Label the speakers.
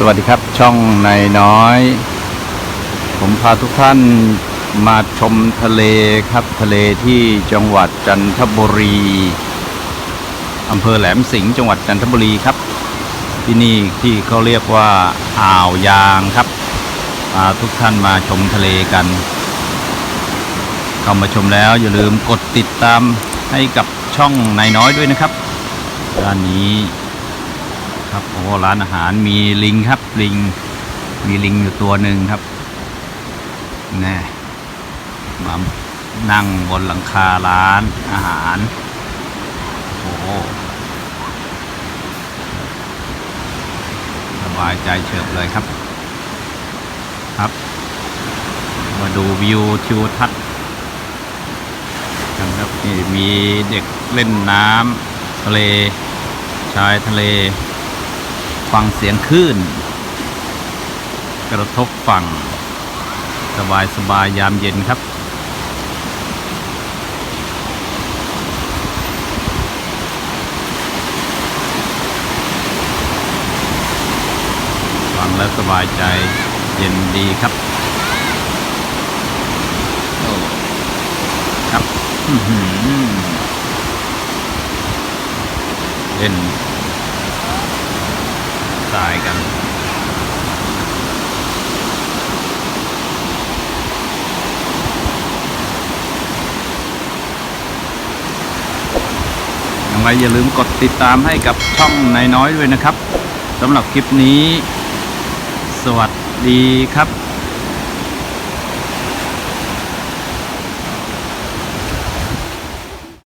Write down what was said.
Speaker 1: สวัสดีครับช่องในน้อย ผมพาทุกท่านมาชมทะเลครับทะเลที่จังหวัดจันทบุรีอำเภอแหลมสิงห์จังหวัดจันทบุรีครับ ที่นี่ที่เขาเรียกว่าอ่าวยางครับพาทุกท่านมาชมทะเลกัน เข้ามาชมแล้วอย่าลืมกดติดตามให้กับช่องในน้อยด้วยนะครับด้านนี้ ครับโอ้ร้านอาหารมีลิงครับลิง มีลิงอยู่ตัวหนึ่งครับแน่มานั่งบนหลังคาร้านอาหาร โอ้สบายใจเฉิบเลยครับ ครับ มาดูวิวทิวทัศน์กันครับนี่มีเด็กเล่นน้ำทะเล ชายทะเล ฟังเสียงคลื่น กระทบฝั่ง สบายสบายยามเย็นครับ ฟังแล้วสบายใจเย็นดีครับครับเล่น ทรายกัน ยังไงอย่าลืมกดติดตามให้กับช่องนายน้อยด้วยนะครับสำหรับคลิปนี้ สวัสดีครับ